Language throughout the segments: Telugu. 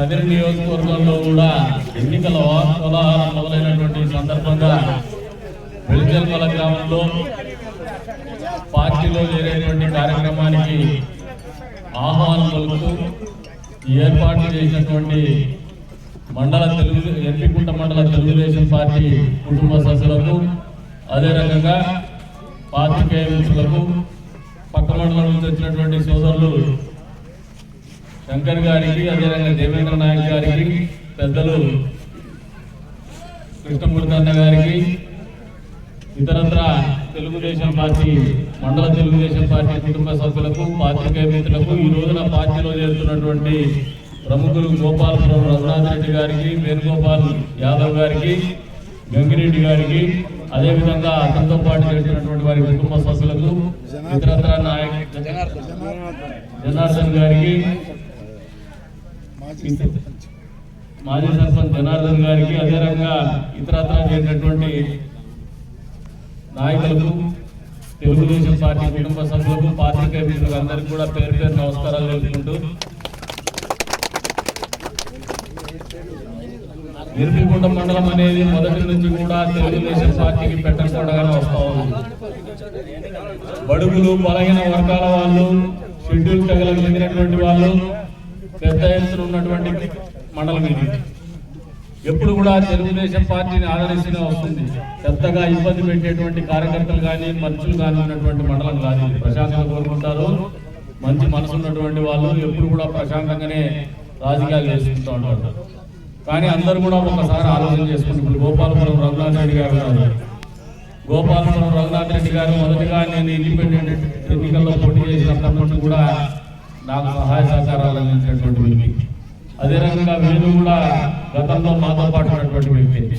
కదిరి నియోజకవర్గంలో కూడా ఎన్నికల కోలాహలం మొదలైనటువంటి సందర్భంగా వెలిజల్మల గ్రామంలో పార్టీలో చేరేటువంటి కార్యక్రమానికి ఆహ్వానం పలుకుతూ ఏర్పాటు చేసినటువంటి మండల తెలుగు ఎంపీకుంట మండల తెలుగుదేశం పార్టీ కుటుంబ సభ్యులకు అదే రకంగా పాత్రికేయ మిత్రులకు పక్క మండలం నుంచి వచ్చినటువంటి సోదరులు శంకర్ గారికి అదేవిధంగా దేవేంద్ర నాయక్ గారికి పెద్దలు కృష్ణమూర్తి అన్న గారికి ఇతరత్ర తెలుగుదేశం పార్టీ మండల తెలుగుదేశం పార్టీ కుటుంబ సభ్యులకు పాత్రికేయ మిత్రులకు ఈ రోజున పార్టీలో చేరుతున్నటువంటి ప్రముఖులు గోపాలపురం రఘునాథ్ రెడ్డి గారికి వేణుగోపాల్ యాదవ్ గారికి గంగిరెడ్డి గారికి అదేవిధంగా అతనితో పాటు చేసినటువంటి వారి కుటుంబ సభ్యులకు ఇతరత్ర నాయక్ జనార్దన్ గారికి మాజీ సర్పంచ్. జనార్దన్ గారికి అదే రకంగా ఇతరత్ర చేరినటువంటి నాయకులకు తెలుగుదేశం పార్టీ కుటుంబ సభ్యులకు పాత్రికేయ మిత్రులకు అందరికీ కూడా పేరు పేరు నమస్కారాలు తెలుపుకుంటూ నిర్మికుంట మండలం అనేది మొదటి నుంచి కూడా తెలుగుదేశం పార్టీకి పెట్టకుండానే వస్తా ఉంది. బడుగులు బలహీన వర్గాల వాళ్ళు షెడ్యూల్ తెగలకు చెందినటువంటి వాళ్ళు పెద్ద ఎత్తున ఉన్నటువంటి మండలం ఇది. ఎప్పుడు కూడా తెలుగుదేశం పార్టీని ఆదరిస్తూనే వస్తుంది. పెద్దగా ఇబ్బంది పెట్టేటువంటి కార్యకర్తలు కానీ మనుషులు కానీ ఉన్నటువంటి మండలం కాదు ప్రశాంతంగా కోరుకుంటారు. మంచి మనసు ఉన్నటువంటి వాళ్ళు ఎప్పుడు కూడా ప్రశాంతంగానే రాజకీయాలు చేసుకుంటూ ఉంటారు. కానీ అందరూ కూడా ఒకసారి ఆలోచన చేసుకుంటే ఇప్పుడు గోపాలపురం రఘునాథ్ రెడ్డి గారు ఉన్నారు. గోపాలపురం రఘునాథ్ రెడ్డి గారు మొదటిగా నేను ఇండిపెండెంట్ ఎన్నికల్లో పోటీ చేసినప్పటి నుండి కూడా నాకు సహాయ సహకారాలు అందించినటువంటి వ్యక్తి. అదే రకంగా వేణు కూడా గతంలో మాతో పాటు ఉన్నటువంటి వ్యక్తి.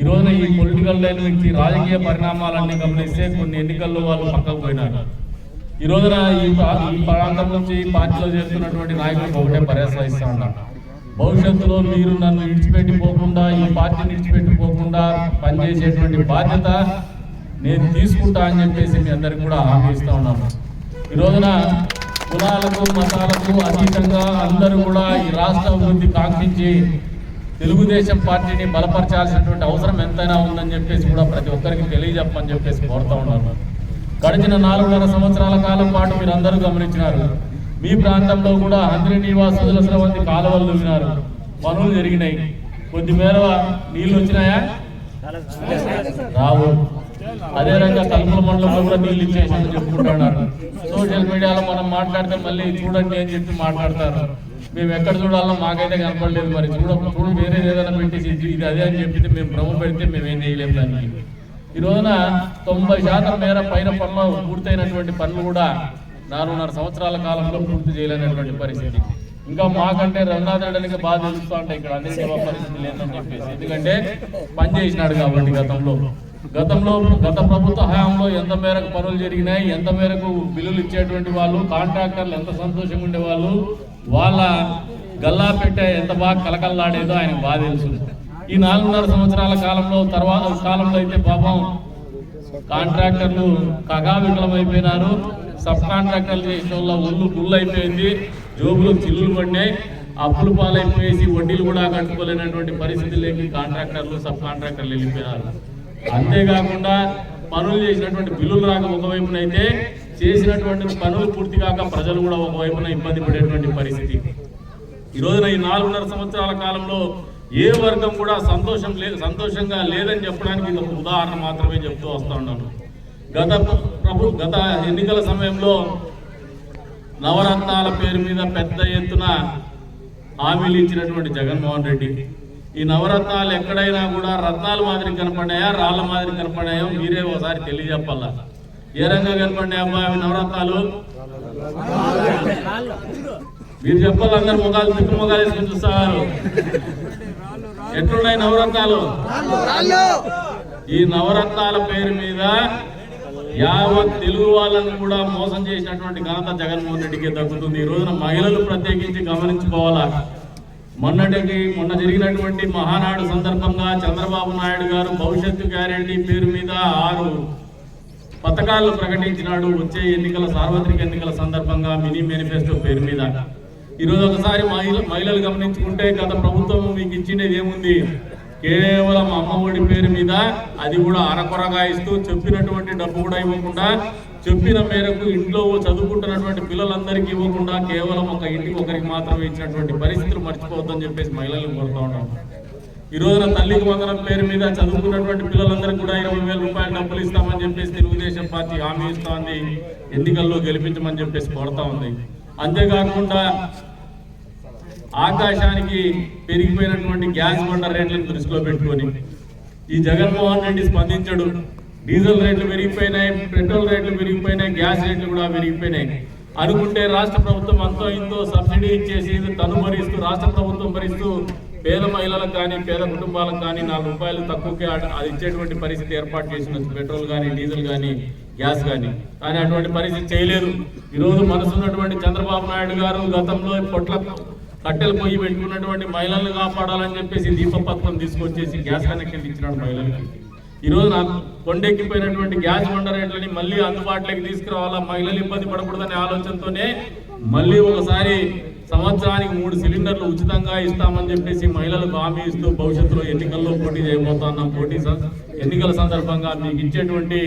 ఈ రోజున ఈ పొలిటికల్ డైనమిక్స్ వ్యక్తి రాజకీయ పరిణామాలన్నీ గమనిస్తే కొన్ని ఎన్నికల్లో వాళ్ళు పక్కకు పోయినారు. ఈ రోజున ఈ ప్రాంతం నుంచి ఈ పార్టీలో చేస్తున్నటువంటి నాయకులకు ఒకటే పర్యాస ఇస్తా ఉన్నాను భవిష్యత్తులో మీరు నన్ను విడిచిపెట్టి పోకుండా ఈ పార్టీని విడిచిపెట్టి పోకుండా పనిచేసేటువంటి బాధ్యత నేను తీసుకుంటా అని చెప్పేసి మీ అందరికి కూడా హామీ ఇస్తా ఉన్నాను. ఈ రోజున కులాలకు మతాలకు అతీతంగా అందరూ కూడా ఈ రాష్ట్ర అభివృద్ధి కాంక్షించి తెలుగుదేశం పార్టీని బలపరచాల్సినటువంటి అవసరం ఎంతైనా ఉందని చెప్పేసి కూడా ప్రతి ఒక్కరికి తెలియజెప్పని చెప్పేసి కోరుతా ఉన్నాను. గడిచిన నాలుగున్నర సంవత్సరాల కాలం పాటు మీరు అందరూ గమనించినారు. మీ ప్రాంతంలో కూడా అందరి నివాస వంటి కాలువలు దువ్వినారు. పనులు జరిగినాయి. కొద్ది మేర నీళ్ళు వచ్చినాయా? రావు. అదే తలుపుల మండలంలో కూడా నీళ్ళు ఇచ్చేసామని చెప్పుకుంటున్నారు. సోషల్ మీడియాలో మనం మాట్లాడితే మళ్ళీ చూడండి అని చెప్పి మాట్లాడతారు. మేము ఎక్కడ చూడాలో మాకైతే కనపడలేదు మరి. చూడ చూడు వేరే ఏదైనా పెట్టేసి ఇది అదే అని చెప్పి మేము భ్రమ పెడితే మేము ఏం చేయలేము దానికి ఈ రోజున తొంభై శాతం మేర పైన పనులు పూర్తయినటువంటి పనులు కూడా నాలుగున్నర సంవత్సరాల కాలంలో పూర్తి చేయలేనటువంటి పరిస్థితి. ఇంకా మాకంటే రఘునాథ్ బాధ బాగా తెలుస్తూ ఉంటాయి ఇక్కడ అన్ని పరిస్థితి లేదని చెప్పేసి. ఎందుకంటే పని చేసినాడు కాబట్టి గతంలో. గతంలో గత ప్రభుత్వ హయాంలో ఎంత మేరకు పనులు జరిగినాయి ఎంత మేరకు బిల్లులు ఇచ్చేటువంటి వాళ్ళు కాంట్రాక్టర్లు ఎంత సంతోషంగా ఉండేవాళ్ళు వాళ్ళ గల్లా పెట్టే ఎంత బాగా కలకల్లాడేదో ఆయనకు బాగా తెలుసు. ఈ నాలుగున్నర సంవత్సరాల కాలంలో తర్వాత కాలంలో అయితే పాపం కాంట్రాక్టర్లు కగావికలం అయిపోయినారు సబ్ కాంట్రాక్టర్లు చేసిన వాళ్ళ ఒళ్ళు గుళ్ళు అయిపోయింది జోబులు చిల్లులు పడినాయి అప్పులు పాలైపోయేసి వడ్డీలు కూడా కట్టుకోలేనటువంటి పరిస్థితుల్లోకి కాంట్రాక్టర్లు సబ్ కాంట్రాక్టర్లు వెళ్ళిపోయినారు. అంతేకాకుండా పనులు చేసినటువంటి బిల్లులు రాక ఒకవైపున అయితే చేసినటువంటి పనులు పూర్తి కాక ప్రజలు కూడా ఒకవైపున ఇబ్బంది పడేటువంటి పరిస్థితి. ఈ రోజున ఈ నాలుగున్నర సంవత్సరాల కాలంలో ఏ వర్గం కూడా సంతోషం లే సంతోషంగా లేదని చెప్పడానికి ఇది ఒక ఉదాహరణ మాత్రమే చెప్తూ వస్తూ ఉన్నాను. గత ప్రభు గత ఎన్నికల సమయంలో నవరత్నాల పేరు మీద పెద్ద ఎత్తున హామీలు ఇచ్చినటువంటి జగన్మోహన్ రెడ్డి. ఈ నవరత్నాలు ఎక్కడైనా కూడా రత్నాలు మాదిరి కనపడినాయా రాళ్ళ మాదిరి కనపడినాయో మీరే ఒకసారి తెలియజెప్పాలా? ఏ రంగా కనపడినాయి అబ్బా అవి నవరత్నాలు? మీరు చెప్పాలి అందరు ముఖాలు తిప్పు ముఖాలు వేసుకుని చూస్తారు. ఎట్లున్నాయి నవరత్నాలు? ఈ నవరత్నాల పేరు మీద యావత్ తెలుగు వాళ్ళను కూడా మోసం చేసినటువంటి ఘనత జగన్మోహన్ రెడ్డికి దక్కుతుంది. ఈ రోజున మహిళలు ప్రత్యేకించి గమనించుకోవాలా? మొన్నటికి మొన్న జరిగినటువంటి మహానాడు సందర్భంగా చంద్రబాబు నాయుడు గారు భవిష్యత్తు గ్యారెంటీ పేరు మీద ఆరు పథకాలను ప్రకటించినాడు. వచ్చే ఎన్నికల సార్వత్రిక ఎన్నికల సందర్భంగా మినీ మేనిఫెస్టో పేరు మీద. ఈరోజు ఒకసారి మహిళ మహిళలు గమనించుకుంటే గత ప్రభుత్వం మీకు ఇచ్చినది ఏముంది? కేవలం అమ్మఒడి పేరు మీద అది కూడా అరకొరగా ఇస్తూ చెప్పినటువంటి డబ్బు కూడా ఇవ్వకుండా చెప్పిన మేరకు ఇంట్లో చదువుకుంటున్నటువంటి పిల్లలందరికీ ఇవ్వకుండా కేవలం ఒక ఇంటికి ఒకరికి మాత్రమే ఇచ్చినటువంటి పరిస్థితులు మర్చిపోవద్దని చెప్పేసి మహిళలను కోరుతా ఉన్నాం. ఈ రోజున తల్లికి వందనం పేరు మీద చదువుకున్నటువంటి పిల్లలందరికీ కూడా ఇరవై వేల రూపాయలు డబ్బులు ఇస్తామని చెప్పేసి తెలుగుదేశం పార్టీ హామీ ఇస్తోంది. ఎన్నికల్లో గెలిపించమని చెప్పేసి కోరుతా ఉంది. అంతేకాకుండా ఆకాశానికి పెరిగిపోయినటువంటి గ్యాస్ బండ రేట్లను దృష్టిలో పెట్టుకొని ఈ జగన్మోహన్ రెడ్డి స్పందించడు. డీజిల్ రేట్లు పెరిగిపోయినాయి పెట్రోల్ రేట్లు పెరిగిపోయినాయి గ్యాస్ రేట్లు కూడా పెరిగిపోయినాయి. అనుకుంటే రాష్ట్ర ప్రభుత్వం అంతో ఇంతో సబ్సిడీ ఇచ్చేసి తను భరిస్తూ రాష్ట్ర ప్రభుత్వం భరిస్తూ పేద మహిళలకు కానీ పేద కుటుంబాలకు కానీ నాలుగు రూపాయలు తక్కువకే అది ఇచ్చేటువంటి పరిస్థితి ఏర్పాటు చేసిన పెట్రోల్ కానీ డీజిల్ కానీ గ్యాస్ కానీ. కానీ అటువంటి పరిస్థితి చేయలేదు. ఈరోజు మనసున్నటువంటి చంద్రబాబు నాయుడు గారు గతంలో పొట్ల కట్టెలు పొయ్యి పెట్టుకున్నటువంటి మహిళలను కాపాడాలని చెప్పేసి దీప పథకం తీసుకొచ్చేసి గ్యాస్ కనెక్షన్ ఇచ్చినాడు మహిళలకి. ఈరోజు నాకు కొండెక్కిపోయినటువంటి గ్యాస్ బండ రేట్లని మళ్ళీ అందుబాటులోకి తీసుకురావాలా? మహిళలు ఇబ్బంది పడకూడదనే ఆలోచనతోనే మళ్ళీ ఒకసారి సంవత్సరానికి మూడు సిలిండర్లు ఉచితంగా ఇస్తామని చెప్పేసి మహిళలకు హామీ ఇస్తూ భవిష్యత్తులో ఎన్నికల్లో పోటీ చేయబోతున్నాం పోటీ ఎన్నికల సందర్భంగా మీకు ఇచ్చేటువంటి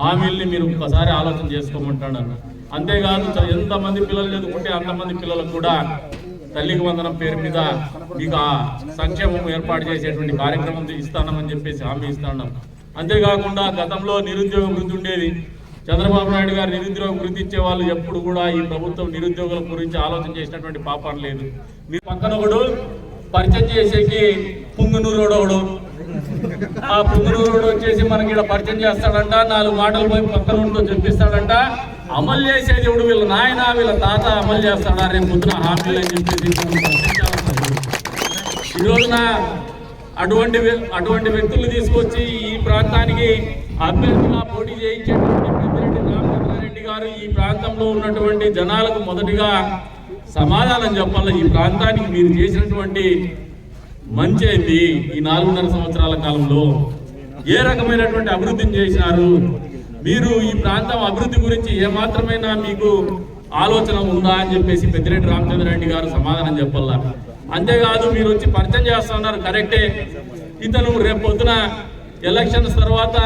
హామీల్ని మీరు ఒకసారి ఆలోచన చేసుకోమంటాను అంతేకాదు ఎంతమంది పిల్లలు చదువుకుంటే అంతమంది పిల్లలకు కూడా తల్లికి వందనం పేరు మీద మీకు ఆ సంక్షేమం ఏర్పాటు చేసేటువంటి కార్యక్రమం ఇస్తానమని చెప్పేసి హామీ ఇస్తాను అంతేకాకుండా గతంలో నిరుద్యోగ వృద్ధి ఉండేది. చంద్రబాబు నాయుడు గారు నిరుద్యోగ వృద్ధి ఇచ్చే వాళ్ళు ఎప్పుడు కూడా ఈ ప్రభుత్వం నిరుద్యోగుల గురించి ఆలోచన చేసినటువంటి పాపం లేదు. మీ పక్కన ఒకడు పరిచయం చేసేకి పుంగునూరోడు ఒకడు. ఆ పుంగునూరుడు వచ్చేసి మనకి ఇక్కడ పరిచయం చేస్తాడంట నాలుగు మాటలు పోయి పక్కన ఉంటూ చెప్పిస్తాడంట. అమలు చేసేది ఎవడు? వీళ్ళ నాయన వీళ్ళ తాత అమలు చేస్తాడా? రేపు పొద్దున హామీలు అని చెప్పేసి ఈరోజున అటువంటి వ్య- అటువంటి వ్యక్తులు తీసుకొచ్చి ఈ ప్రాంతానికి అభ్యర్థిగా పోటీ చేయించేటువంటి పెద్దిరెడ్డి రామచంద్రారెడ్డి గారు ఈ ప్రాంతంలో ఉన్నటువంటి జనాలకు మొదటిగా సమాధానం చెప్పాలి. ఈ ప్రాంతానికి మీరు చేసినటువంటి మంచి అయింది ఈ నాలుగున్నర సంవత్సరాల కాలంలో ఏ రకమైనటువంటి అభివృద్ధిని చేసినారు? మీరు ఈ ప్రాంతం అభివృద్ధి గురించి ఏమాత్రమైనా మీకు ఆలోచన ఉందా అని చెప్పేసి పెద్దిరెడ్డి రామచంద్రారెడ్డి గారు సమాధానం చెప్పాలా అంతేకాదు మీరు వచ్చి పరిచయం చేస్తున్నారు కరెక్టే. ఇతను రేపు పొద్దున ఎలక్షన్స్ తర్వాత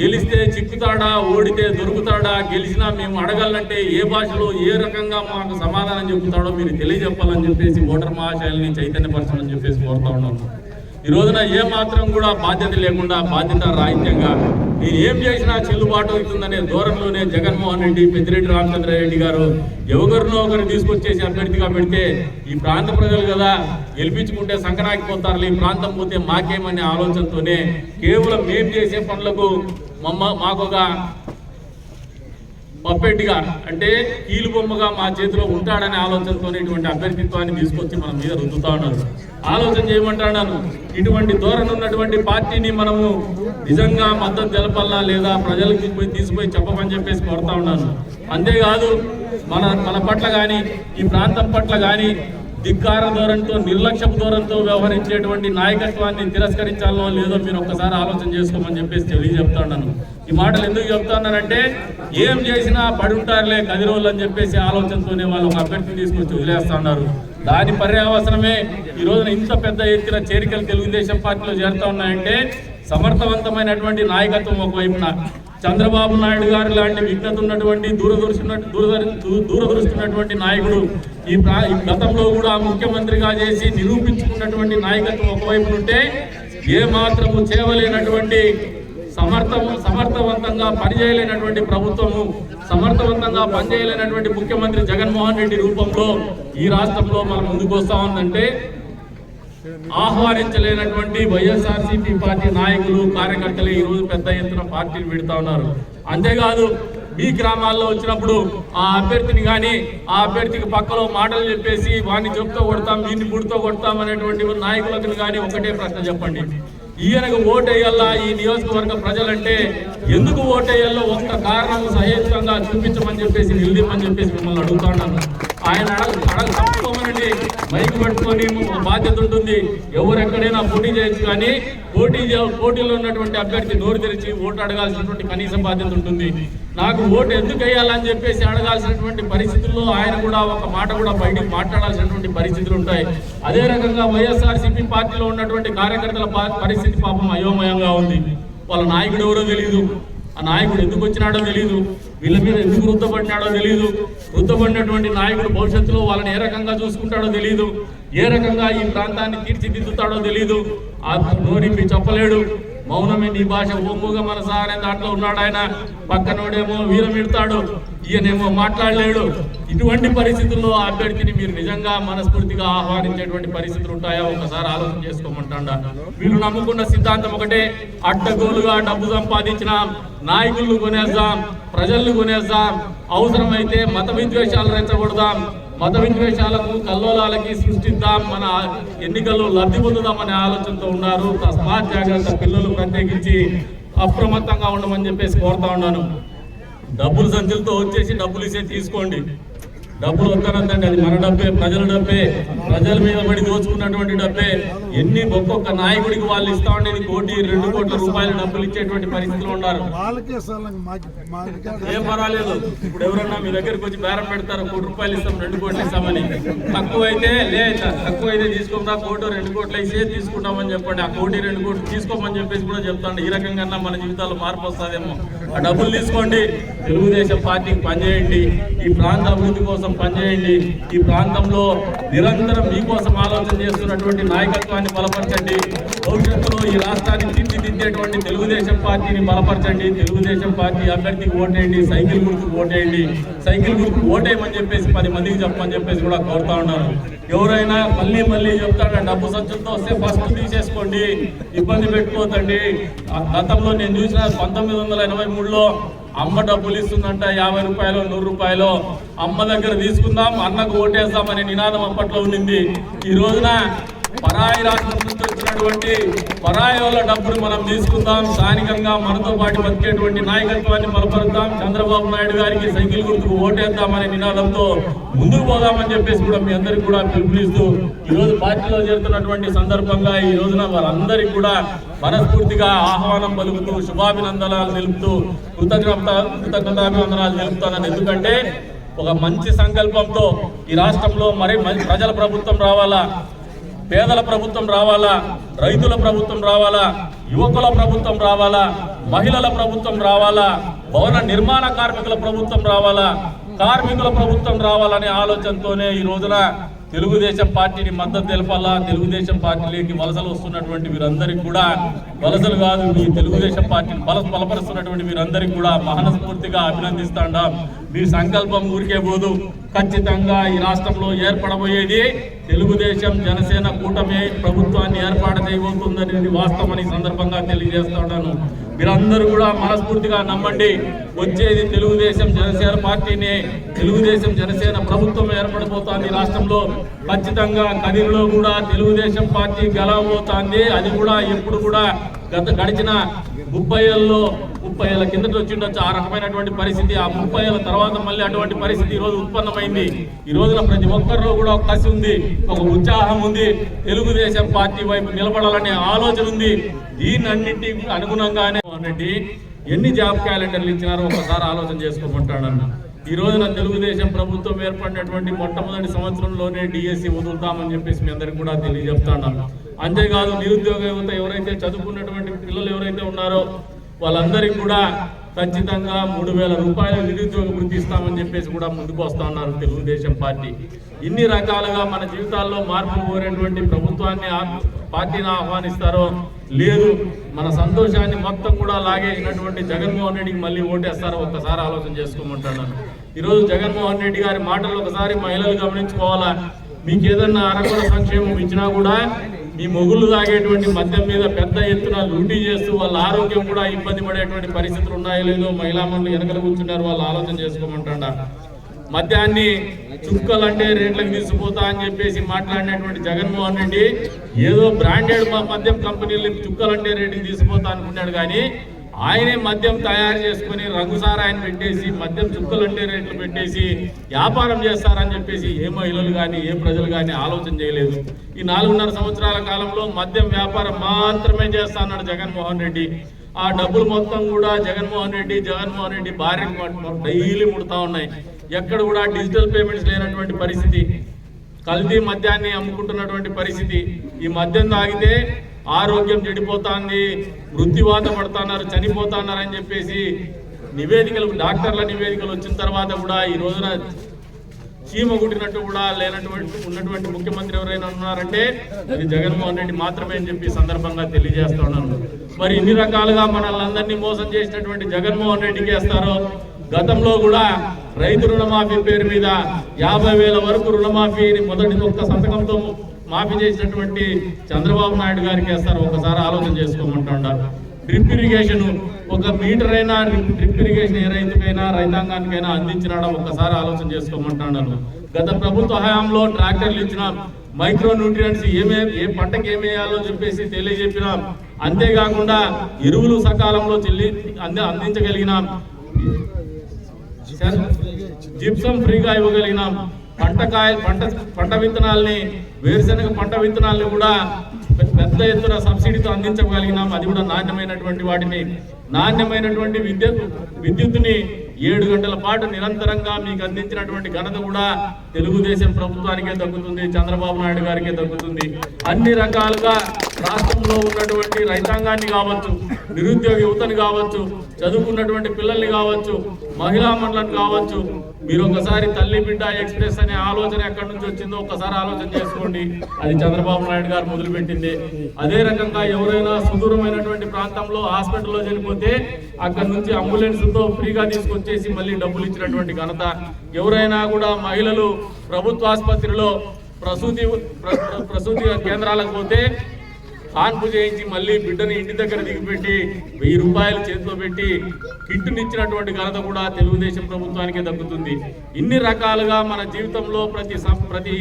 గెలిస్తే చిక్కుతాడా ఓడితే దొరుకుతాడా గెలిచినా మేము అడగాలంటే ఏ భాషలో ఏ రకంగా మాకు సమాధానం చెబుతాడో మీరు తెలియజెప్పాలని చెప్పేసి ఓటర్ మహాశయాలని చైతన్యపరచాలని చెప్పేసి కోరుతా ఉన్నాను. ఈ రోజున ఏ మాత్రం కూడా బాధ్యత లేకుండా బాధ్యత రాహిత్యంగా నేను ఏం చేసినా చెల్లుబాటు అవుతుందనే ధోరణిలోనే జగన్మోహన్ రెడ్డి పెద్దిరెడ్డి రామచంద్రారెడ్డి గారు ఎవరినో ఒకరు తీసుకొచ్చేసి అభ్యర్థిగా పెడితే ఈ ప్రాంత ప్రజలు కదా గెలిపించుకుంటే సంకరాకి పోతారు ఈ ప్రాంతం పోతే మాకేమనే ఆలోచనతోనే కేవలం మేం చేసే పనులకు మమ్మ మాకొక పప్పెట్టిగా అంటే కీలుబొమ్మగా మా చేతిలో ఉంటాడనే ఆలోచనతో ఇటువంటి అభ్యర్థిత్వాన్ని తీసుకొచ్చి మన మీద రుద్దుతా ఉన్నారు. ఆలోచన చేయమంటాను ఇటువంటి ధోరణి ఉన్నటువంటి పార్టీని మనము నిజంగా మద్దతు తెలపల్లా లేదా ప్రజలకు పోయి తీసుకుపోయి చెప్పమని చెప్పేసి కోరుతా ఉన్నాను. అంతేకాదు మన మన పట్ల కానీ ఈ ప్రాంతం పట్ల కానీ ధిక్కార ధోరణితో నిర్లక్ష్యపు ధోరణితో వ్యవహరించేటువంటి నాయకత్వాన్ని తిరస్కరించాలో లేదో మీరు ఒక్కసారి ఆలోచన చేసుకోమని చెప్పేసి తెలియజెప్తాను ఈ మాటలు ఎందుకు చెప్తున్నానంటే ఏం చేసినా పడి ఉంటారులే కది రోజులు అని చెప్పేసి ఆలోచనతోనే వాళ్ళు ఒక అభ్యర్థిని తీసుకొచ్చి వదిలేస్తున్నారు. దాని పర్యావసరమే ఈ రోజున ఇంత పెద్ద ఎత్తున చేరికలు తెలుగుదేశం పార్టీలో చేరుతా ఉన్నాయంటే సమర్థవంతమైనటువంటి నాయకత్వం ఒకవైపున చంద్రబాబు నాయుడు గారు లాంటి విఘ్నత ఉన్నటువంటి దూరదృష్టి దూరదర్- దూరదృష్టి ఉన్నటువంటి నాయకుడు ఈ ఈ గతంలో కూడా ముఖ్యమంత్రిగా చేసి నిరూపించుకున్నటువంటి నాయకత్వం ఒకవైపు ఉంటే ఏ మాత్రము చేయలేనటువంటి సమర్థం సమర్థవంతంగా పనిచేయలేనటువంటి ప్రభుత్వము సమర్థవంతంగా పనిచేయలేనటువంటి ముఖ్యమంత్రి జగన్మోహన్ రెడ్డి రూపంలో ఈ రాష్ట్రంలో మనం ముందుకు వస్తా ఉందంటే ఆహ్వానించలేనటువంటి వైఎస్ఆర్సీపీ పార్టీ నాయకులు కార్యకర్తలు ఈ రోజు పెద్ద ఎత్తున పార్టీలు పెడతా ఉన్నారు. అంతేకాదు ఈ గ్రామాల్లో వచ్చినప్పుడు ఆ అభ్యర్థిని కానీ ఆ అభ్యర్థికి పక్కలో మాటలు చెప్పేసి వాడిని చెప్తూ కొడతాం దీన్ని పుడితో కొడతాం అనేటువంటి నాయకులకు కానీ ఒకటే ప్రశ్న చెప్పండి. ఈయనకు ఓటేయాలా? ఈ నియోజకవర్గ ప్రజలంటే ఎందుకు ఓటేయాలో ఒక్క కారణం సహేతుకంగా చూపించమని చెప్పేసి నిలదీమని చెప్పేసి మిమ్మల్ని అడుగుతాను ఆయన అడగ అడగ తప్పమనండి. మైక్ పట్టుకొని బాధ్యత ఉంటుంది. ఎవరెక్కడైనా పోటీ చేయొచ్చు కానీ పోటీ పోటీలో ఉన్నటువంటి అభ్యర్థి నోరు తెరిచి ఓటు అడగాల్సినటువంటి కనీస బాధ్యత ఉంటుంది. నాకు ఓటు ఎందుకు వేయాలని చెప్పేసి అడగాల్సినటువంటి పరిస్థితుల్లో ఆయన కూడా ఒక మాట కూడా బయటికి మాట్లాడాల్సినటువంటి పరిస్థితులు ఉంటాయి. అదే రకంగా వైఎస్ఆర్సీపీ పార్టీలో ఉన్నటువంటి కార్యకర్తల పరిస్థితి పాపం అయోమయంగా ఉంది. వాళ్ళ నాయకుడు ఎవరో తెలియదు ఆ నాయకుడు ఎందుకు వచ్చినాడో తెలియదు వీళ్ళ మీద ఎందుకు వృద్ధపడినాడో తెలియదు వృద్ధపడినటువంటి నాయకుడు భవిష్యత్తులో వాళ్ళని ఏ రకంగా చూసుకుంటాడో తెలియదు ఏ రకంగా ఈ ప్రాంతాన్ని తీర్చిదిద్దుతాడో తెలియదు ఆ నోరిపి చెప్పలేడు. మౌనమే నీ భాష ఒమ్ముగా మనసా అనే దాంట్లో ఉన్నాడు ఆయన. పక్కనోడేమో వీరమిడతాడు ఈయనేమో మాట్లాడలేడు. ఇటువంటి పరిస్థితుల్లో అభ్యర్థిని మీరు నిజంగా మనస్ఫూర్తిగా ఆహ్వానించేటువంటి పరిస్థితులు ఉంటాయా? ఒకసారి ఆలోచన చేసుకోమంటాడా? వీళ్ళు నమ్ముకున్న సిద్ధాంతం ఒకటే అడ్డగోలుగా డబ్బు సంపాదించిన నాయకులను కొనేద్దాం ప్రజలను కొనేద్దాం అవసరమైతే మత విద్వేషాలు రెచ్చగొడదాం మత విద్వేషాలకు కల్లోలాలకి సృష్టిద్దాం మన ఎన్నికల్లో లబ్ధి పొందుదామనే ఆలోచనతో ఉన్నారు. తస్మాత్ జాగ్రత్త పిల్లలు ప్రత్యేకించి అప్రమత్తంగా ఉండమని చెప్పేసి కోరుతా ఉన్నాను. డబ్బులు సంచులతో వచ్చేసి డబ్బులు ఇచ్చే తీసుకోండి. డబ్బులు వస్తానందండి అది మన డబ్బే ప్రజల డబ్బే. ప్రజల మీద పడి దోచుకున్నటువంటి డబ్బే. ఎన్ని ఒక్కొక్క నాయకుడికి వాళ్ళు ఇస్తా ఉండేది కోటి రెండు కోట్ల రూపాయల డబ్బులు ఇచ్చేటువంటి పరిస్థితిలో ఉన్నారు. ఏం పర్వాలేదు. ఇప్పుడు ఎవరన్నా మీ దగ్గరికి వచ్చి బేరం పెడతారు కోటి రూపాయలు ఇస్తాం రెండు కోట్లు ఇస్తామని. తక్కువ అయితే లే తక్కువ అయితే తీసుకుంటా కోటి రెండు కోట్లు అయితే తీసుకుంటామని చెప్పండి. ఆ కోటి రెండు కోట్లు తీసుకోమని చెప్పేసి కూడా చెప్తాను ఈ రకంగా మన జీవితాల్లో మార్పు వస్తుందేమో. ఆ డబ్బులు తీసుకోండి. తెలుగుదేశం పార్టీకి పనిచేయండి. ఈ ప్రాంత అభివృద్ధి కోసం పనిచేయండి ఈ ప్రాంతంలో నిరంతరం మీకోసం ఆలోచన చేస్తున్నటువంటి నాయకత్వాన్ని బలపరచండి. భవిష్యత్తులో ఈ రాష్ట్రానికి ఇచ్చేటువంటి తెలుగుదేశం పార్టీని బలపరచండి తెలుగుదేశం పార్టీ అభ్యర్థికి ఓటేయండి సైకిల్ గుర్తుకు ఓటేయండి. సైకిల్ గుర్తుకు ఓటేయమని చెప్పేసి పది మందికి చెప్పమని చెప్పేసి కూడా కోరుతా ఉన్నారు. ఎవరైనా మళ్ళీ మళ్ళీ చెప్తాడు డబ్బు సంచులతో వస్తే ఫస్ట్ తీసేసుకోండి ఇబ్బంది పెట్టుకోదండి గతంలో నేను చూసిన పంతొమ్మిది వందల ఎనభై మూడులో అమ్మ డబ్బులు ఇస్తుందంట యాభై రూపాయలు నూరు రూపాయలు. అమ్మ దగ్గర తీసుకుందాం అన్నకు ఓటేస్తామనే నినాదం అప్పట్లో ఉండింది. ఈ రోజున పరాయి రాష్ట్రం నుంచి వచ్చినటువంటి పరాయి వాళ్ళ డబ్బులు మనం తీసుకుందాం స్థానికంగా మనతో పాటు బతికేటువంటి నాయకత్వాన్ని బలపరుద్దాం. చంద్రబాబు నాయుడు గారికి సైకిల్ గుర్తుకు ఓటేద్దామనే నినాదంతో ముందుకు పోదామని చెప్పేసి కూడా మీ అందరికి కూడా పిలుపునిస్తూ ఈ రోజు పార్టీలో చేరుతున్నటువంటి సందర్భంగా ఈ రోజున వారందరికీ కూడా మనస్ఫూర్తిగా ఆహ్వానం పలుకుతూ శుభాభినందనాలు తెలుపుతూ కృతజ్ఞత కృతజ్ఞతాభినందనాలు తెలుపుతానని. ఎందుకంటే ఒక మంచి సంకల్పంతో ఈ రాష్ట్రంలో మరి ప్రజల ప్రభుత్వం రావాలా? పేదల ప్రభుత్వం రావాలా? రైతుల ప్రభుత్వం రావాలా? యువకుల ప్రభుత్వం రావాలా? మహిళల ప్రభుత్వం రావాలా? భవన నిర్మాణ కార్మికుల ప్రభుత్వం రావాలా? కార్మికుల ప్రభుత్వం రావాలనే ఆలోచనతోనే ఈ రోజున తెలుగుదేశం పార్టీని మద్దతు తెలపాలా? తెలుగుదేశం పార్టీలోకి వలసలు వస్తున్నటువంటి వీరందరికీ కూడా వలసలు కాదు మీ తెలుగుదేశం పార్టీని బల బలపరుస్తున్నటువంటి వీరందరికీ కూడా మహనస్ఫూర్తిగా అభినందిస్తాండాం మీ సంకల్పం ఊరికే పోదు. ఖచ్చితంగా ఈ రాష్ట్రంలో ఏర్పడబోయేది తెలుగుదేశం జనసేన కూటమి ప్రభుత్వాన్ని ఏర్పాటు చేయబోతుందనేది వాస్తవం సందర్భంగా తెలియజేస్తా మీరందరూ కూడా మనస్ఫూర్తిగా నమ్మండి. వచ్చేది తెలుగుదేశం జనసేన పార్టీనే. తెలుగుదేశం జనసేన ప్రభుత్వం ఏర్పడబోతోంది రాష్ట్రంలో. ఖచ్చితంగా కదిరిలో కూడా తెలుగుదేశం పార్టీ గెలవబోతోంది. అది కూడా ఎప్పుడు కూడా గత గడిచిన ముప్పై ఏళ్ళలో ముప్పై ఏళ్ళ కిందట వచ్చిండొచ్చు. ఆ రకమైనటువంటి పరిస్థితి ఆ ముప్పై ఏళ్ళ తర్వాత మళ్ళీ అటువంటి పరిస్థితి ఈరోజు ఉత్పన్నమైంది. ఈ రోజున ప్రతి ఒక్కరిలో కూడా ఒక కసి ఉంది ఒక ఉత్సాహం ఉంది. తెలుగుదేశం పార్టీ వైపు నిలబడాలనే ఆలోచన ఉంది. దీనన్నింటికి అనుగుణంగానే రెడ్డి ఎన్ని జాబ్ క్యాలెండర్లు ఇచ్చినారో ఒకసారి ఆలోచన చేసుకోమంటాడన్న. ఈ రోజున తెలుగుదేశం ప్రభుత్వం ఏర్పడినటువంటి మొట్టమొదటి సంవత్సరంలోనే డిఎస్సి వదులుతామని చెప్పేసి మీ అందరికి కూడా తెలియజెప్తాను అంతేకాదు నిరుద్యోగ యువత ఎవరైతే చదువుకున్నటువంటి పిల్లలు ఎవరైతే ఉన్నారో వాళ్ళందరికీ కూడా ఖచ్చితంగా మూడు వేల రూపాయల నిరుద్యోగ వృత్తి ఇస్తామని చెప్పేసి కూడా ముందుకు వస్తా ఉన్నారు తెలుగుదేశం పార్టీ. ఇన్ని రకాలుగా మన జీవితాల్లో మార్పులు కోరేటువంటి ప్రభుత్వాన్ని పార్టీని ఆహ్వానిస్తారో లేదు మన సంతోషాన్ని మొత్తం కూడా లాగేసినటువంటి జగన్మోహన్ రెడ్డికి మళ్ళీ ఓటేస్తారో ఒక్కసారి ఆలోచన చేసుకోమంటాను ఈరోజు జగన్మోహన్ రెడ్డి గారి మాటలు ఒకసారి మహిళలు గమనించుకోవాలా? మీకు ఏదన్నా అరకొర సంక్షేమం ఇచ్చినా కూడా ఈ మొగుళ్ళు తాగేటువంటి మద్యం మీద పెద్ద ఎత్తున లూటీ చేస్తూ వాళ్ళ ఆరోగ్యం కూడా ఇబ్బంది పడేటువంటి పరిస్థితులు ఉన్నాయో లేదో మహిళా మండలి వెనకల కూర్చున్నారు వాళ్ళు ఆలోచన చేసుకోమంటాడ? మద్యాన్ని చుక్కలంటే రేట్లకు తీసుకుపోతా అని చెప్పేసి మాట్లాడినటువంటి జగన్మోహన్ రెడ్డి ఏదో బ్రాండెడ్ మద్యం కంపెనీలు చుక్కలంటే రేటుకి తీసుకుపోతా అనుకున్నాడు కానీ ఆయనే మద్యం తయారు చేసుకుని రంగుసారాయని పెట్టేసి మద్యం చుక్కలంటే రేట్లు పెట్టేసి వ్యాపారం చేస్తారని చెప్పేసి ఏ మహిళలు కానీ ఏ ప్రజలు కానీ ఆలోచన చేయలేదు. ఈ నాలుగున్నర సంవత్సరాల కాలంలో మద్యం వ్యాపారం మాత్రమే చేస్తా అన్నాడు జగన్మోహన్ రెడ్డి. ఆ డబ్బులు మొత్తం కూడా జగన్మోహన్ రెడ్డి జగన్మోహన్ రెడ్డి భార్య డైలీ ముడతా ఉన్నాయి. ఎక్కడ కూడా డిజిటల్ పేమెంట్స్ లేనటువంటి పరిస్థితి. కల్తీ మద్యాన్ని అమ్ముకుంటున్నటువంటి పరిస్థితి. ఈ మద్యం తాగితే ఆరోగ్యం చెడిపోతాంది మృత్యువాత పడుతున్నారు చనిపోతున్నారు అని చెప్పేసి నివేదికలు డాక్టర్ల నివేదికలు వచ్చిన తర్వాత కూడా ఈ రోజున చీమ కుట్టినట్టు కూడా లేనటువంటి ఉన్నటువంటి ముఖ్యమంత్రి ఎవరైనా ఉన్నారంటే అది జగన్మోహన్ రెడ్డి మాత్రమే అని చెప్పి సందర్భంగా తెలియజేస్తా ఉన్నాను. మరి ఇన్ని రకాలుగా మనల్ని అందరినీ మోసం చేసినటువంటి జగన్మోహన్ రెడ్డికి వేస్తారో గతంలో కూడా రైతు రుణమాఫీ పేరు మీద యాభై వేల వరకు రుణమాఫీని మొదటి ఒక్క సంతకంతో మాఫీ చేసినటువంటి చంద్రబాబు నాయుడు గారికి వేస్తారు. ఒకసారి ఆలోచన చేసుకోమంటాడు డ్రిప్ ఇరిగేషన్ ఒక మీటర్ అయినా డ్రిప్ ఇరిగేషన్ ఏ రైతుకైనా రైతాంగానికైనా అందించినాడా ఒక్కసారి ఆలోచన చేసుకోమంటున్నాను గత ప్రభుత్వ హయాంలో ట్రాక్టర్లు ఇచ్చిన మైక్రో న్యూట్రియంట్స్ ఏమే ఏ పంటకి ఏమేయాలో చెప్పేసి తెలియజెప్పినాం అంతేకాకుండా ఎరువులు సకాలంలో చెల్లి అంది అందించగలిగినాం జిప్సం ఫ్రీగా ఇవ్వగలిగినాం పంట కాయ పంట పంట విత్తనాల్ని వేరుశనగ పంట విత్తనాలను కూడా పెద్ద ఎత్తున సబ్సిడీతో అందించగలిగినాం. అది కూడా నాణ్యమైనటువంటి వాటిని నాణ్యమైనటువంటి విద్యుత్ విద్యుత్తుని ఏడు గంటల పాటు నిరంతరంగా మీకు అందించినటువంటి ఘనత కూడా తెలుగుదేశం ప్రభుత్వానికే దక్కుతుంది చంద్రబాబు నాయుడు గారికే దక్కుతుంది. అన్ని రకాలుగా రాష్ట్రంలో ఉన్నటువంటి రైతాంగాన్ని కావచ్చు నిరుద్యోగ యువతని కావచ్చు చదువుకున్నటువంటి పిల్లల్ని కావచ్చు మహిళా మండలం కావచ్చు మీరు ఒకసారి తల్లి బిడ్డ ఎక్స్ప్రెస్ అనే ఆలోచన ఎక్కడి నుంచి వచ్చిందో ఒకసారి ఆలోచన చేసుకోండి. అది చంద్రబాబు నాయుడు గారు మొదలుపెట్టింది. అదే రకంగా ఎవరైనా సుదూరమైనటువంటి ప్రాంతంలో హాస్పిటల్లో చనిపోతే అక్కడ నుంచి అంబులెన్స్తో ఫ్రీగా తీసుకొచ్చేసి మళ్ళీ డబ్బులు ఇచ్చినటువంటి ఘనత. ఎవరైనా కూడా మహిళలు ప్రభుత్వ ఆసుపత్రిలో ప్రసూతి ప్రసూతి కేంద్రాలకు పోతే కాన్పు చేయించి మళ్ళీ బిడ్డని ఇంటి దగ్గర దిగిపెట్టి వెయ్యి రూపాయలు చేతిలో పెట్టి కిట్టునిచ్చినటువంటి ఘనత కూడా తెలుగుదేశం ప్రభుత్వానికే దక్కుతుంది. ఇన్ని రకాలుగా మన జీవితంలో ప్రతి ప్రతి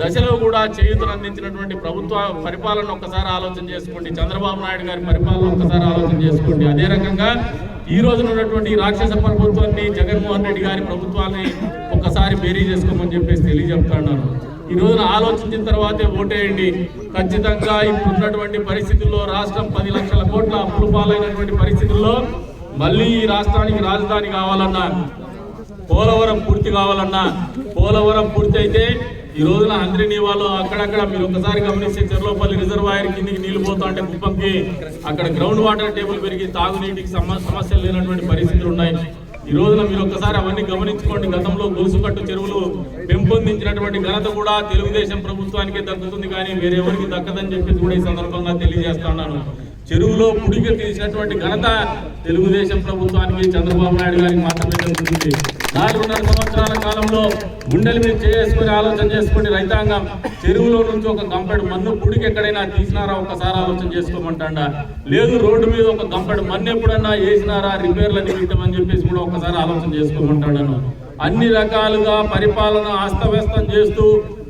దశలో కూడా చేయూతను అందించినటువంటి ప్రభుత్వ పరిపాలన ఒక్కసారి ఆలోచన చేసుకోండి. చంద్రబాబు నాయుడు గారి పరిపాలన ఒక్కసారి ఆలోచన చేసుకోండి. అదే రకంగా ఈ రోజున ఉన్నటువంటి రాక్షస ప్రభుత్వాన్ని జగన్మోహన్ రెడ్డి గారి ప్రభుత్వాన్ని ఒక్కసారి బేరీ చేసుకోమని చెప్పేసి తెలియజెప్తాను. ఈ రోజున ఆలోచించిన తర్వాతే ఓటేయండి. ఖచ్చితంగా ఇప్పుడు ఉన్నటువంటి పరిస్థితుల్లో రాష్ట్రం పది లక్షల కోట్ల అప్పులు పాలైనటువంటి పరిస్థితుల్లో మళ్ళీ ఈ రాష్ట్రానికి రాజధాని కావాలన్నా పోలవరం పూర్తి కావాలన్నా పోలవరం పూర్తి అయితే ఈ రోజున అంద్రిని వాళ్ళు అక్కడక్కడ మీరు ఒకసారి గమనిస్తే చెర్లోపల్లి రిజర్వాయర్ కిందికి నీళ్ళు పోతా అంటే కుప్పంకి అక్కడ గ్రౌండ్ వాటర్ టేబుల్ పెరిగి తాగునీటికి సమ- సమస్యలు లేనటువంటి పరిస్థితులు ఉన్నాయి. ఈ రోజున మీరు ఒక్కసారి అవన్నీ గమనించుకోండి. గతంలో గొలుసుకట్టు చెరువులు పెంపొందించినటువంటి ఘనత కూడా తెలుగుదేశం ప్రభుత్వానికే దక్కుతుంది కానీ వేరెవరికి దక్కదని చెప్పేసి కూడా ఈ సందర్భంగా తెలియజేస్తున్నాను చెరువులో పుడిగ తీసినటువంటి ఘనత తెలుగుదేశం ప్రభుత్వానికి చంద్రబాబు నాయుడు గారికి మాత్రమే దక్కుతుంది నాలుగున్నర సంవత్సరాల కాలంలో గుండెల మీద చేసుకుని ఆలోచన చేసుకోండి రైతాంగం చెరువులో నుంచి ఒక గంపెడు మన్ను పుడికి ఎక్కడైనా తీసినారా? ఒకసారి ఆలోచన చేసుకోమంటాడా? లేదు రోడ్డు మీద ఒక గంపెడు మన్ను ఎప్పుడన్నా వేసినారా? రిపేర్ల నిమిత్తం అని చెప్పేసి కూడా ఒకసారి ఆలోచన చేసుకోమంటాడను అన్ని రకాలుగా పరిపాలన అస్తవ్యస్తం చేస్తూ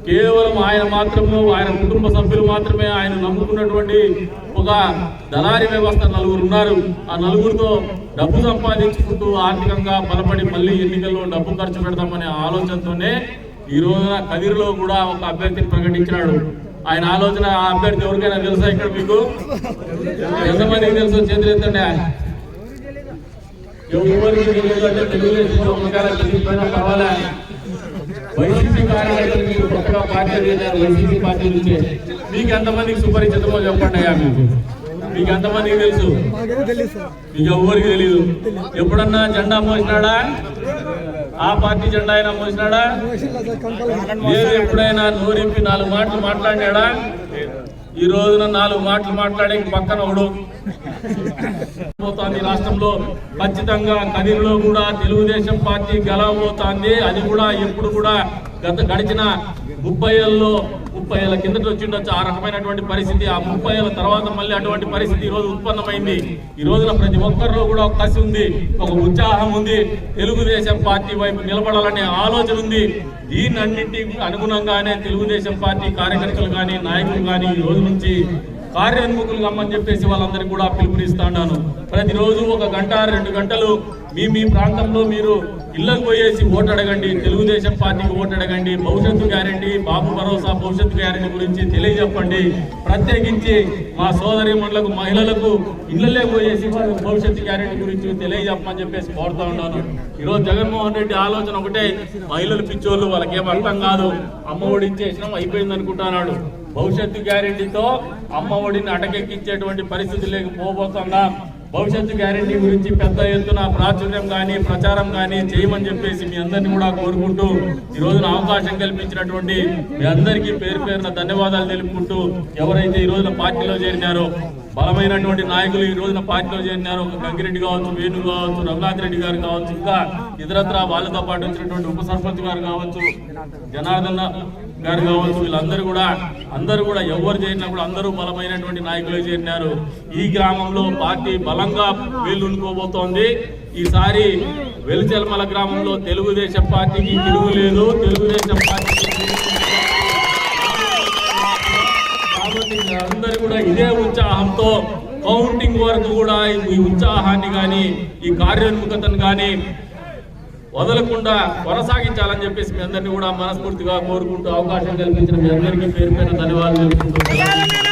కేవలం ఆయన మాత్రము ఆయన కుటుంబ సభ్యులు మాత్రమే ఆయన నమ్ముకున్నటువంటి ఒక దళారి వ్యవస్థ నలుగురు ఉన్నారు. ఆ నలుగురితో డబ్బు సంపాదించుకుంటూ ఆర్థికంగా బలపడి మళ్ళీ ఎన్నికల్లో డబ్బు ఖర్చు పెడదామనే ఆలోచనతోనే ఈ రోజున కదిరిలో కూడా ఒక అభ్యర్థిని ప్రకటించినాడు. ఆయన ఆలోచన ఆ అభ్యర్థి ఎవరికైనా తెలుసా ఇక్కడ మీకు? ఎంతమందికి తెలుసు? చేతులు ఎత్తండి. ఎవరికి తెలియదు అంటే తెలుగుదేశం పర్వాలే. వైసీపీ కార్యకర్తలు మీరు కొత్తగా పార్టీ చేశారు వైసీపీ పార్టీ నుంచే మీకు ఎంతమందికి సుపరిచితమో చెప్పండి అయ్యా మీకు. మీకు ఎంతమందికి తెలుసు? మీకు ఎవరికి తెలీదు. ఎప్పుడన్నా జెండా మోసినాడా? ఆ పార్టీ జెండా అయినా మోసినాడా? లేదు ఎప్పుడైనా నోరింపి నాలుగు మాటలు మాట్లాడినాడా? ఈ రోజున నాలుగు మాటలు మాట్లాడే పక్కన ఒకడు పోతాంది రాష్ట్రంలో. ఖచ్చితంగా కదిరిలో కూడా తెలుగుదేశం పార్టీ గెలవబోతోంది. అది కూడా ఎప్పుడు కూడా గత గడిచిన ముప్పై ఏళ్ళలో ముప్పై ఏళ్ళ కిందట వచ్చిండొచ్చు. ఆ రకమైనటువంటి పరిస్థితి ఆ ముప్పై ఏళ్ళ తర్వాత మళ్ళీ అటువంటి పరిస్థితి ఈ రోజు ఉత్పన్నమైంది. ఈ రోజున ప్రతి ఒక్కరిలో కూడా ఒక కసి ఉంది ఒక ఉత్సాహం ఉంది. తెలుగుదేశం పార్టీ వైపు నిలబడాలనే ఆలోచన ఉంది. దీన్ని అనుగుణంగానే తెలుగుదేశం పార్టీ కార్యకర్తలు కానీ నాయకులు కానీ ఈ రోజు నుంచి కార్యోన్ముఖులు కమ్మని చెప్పేసి వాళ్ళందరికీ కూడా పిలుపునిస్తున్నాను ప్రతిరోజు ఒక గంట రెండు గంటలు మీ మీ ప్రాంతంలో మీరు ఇళ్ళకు పోయేసి ఓటు అడగండి తెలుగుదేశం పార్టీకి ఓటు అడగండి భవిష్యత్తు గ్యారంటీ బాబు భరోసా భవిష్యత్తు గ్యారంటీ గురించి తెలియజెప్పండి. ప్రత్యేకించి మా సోదరి మండలకు మహిళలకు ఇళ్ళలే పోయేసి భవిష్యత్తు గ్యారంటీ గురించి తెలియజెప్పమని చెప్పేసి కోరుతా ఉన్నాను. ఈరోజు జగన్మోహన్ రెడ్డి ఆలోచన ఒకటే మహిళలు పిచ్చోళ్ళు వాళ్ళకి అర్థం కాదు. అమ్మ ఒడి అయిపోయింది అనుకుంటున్నాడు. భవిష్యత్తు గ్యారెంటీతో అమ్మ ఒడిని అటకెక్కించేటువంటి పరిస్థితి లేకపోబోతుందా? భవిష్యత్తు గ్యారెంటీ గురించి పెద్ద ఎత్తున ప్రాచుర్యం కానీ ప్రచారం కానీ చేయమని చెప్పేసి మీ అందరినీ కూడా కోరుకుంటూ ఈ రోజున అవకాశం కల్పించినటువంటి మీ అందరికీ పేరు పేరున ధన్యవాదాలు తెలుపుకుంటూ ఎవరైతే ఈ రోజున పార్టీలో చేరినారో బలమైనటువంటి నాయకులు ఈ రోజున పార్టీలో చేరినారు. ఒక గంగిరెడ్డి కావచ్చు వేణు కావచ్చు రఘునాథ్ రెడ్డి గారు కావచ్చు ఇంకా ఇతరత్ర వాళ్ళతో పాటు వచ్చినటువంటి ఉప సర్పంచ్ గారు కావచ్చు జనార్దన్ గారు కావచ్చు వీళ్ళందరూ కూడా అందరూ కూడా ఎవరు చేరినా కూడా అందరూ బలమైనటువంటి నాయకులు చేరినారు. ఈ గ్రామంలో పార్టీ బలంగా వేలునుకోబోతోంది ఈసారి వెలుచెల్మల గ్రామంలో తెలుగుదేశం పార్టీకి తెలుగు లేదు. తెలుగుదేశం పార్టీ కాబట్టి అందరూ కూడా ఇదే ఉత్సాహంతో కౌంటింగ్ వరకు కూడా ఈ ఉత్సాహాన్ని కానీ ఈ కార్యోన్ముఖతను కానీ వదలకుండా కొనసాగించాలని చెప్పేసి మీ అందరినీ కూడా మనస్ఫూర్తిగా కోరుకుంటూ అవకాశం కల్పించిన మీ అందరికీ పేరు పైన ధన్యవాదాలు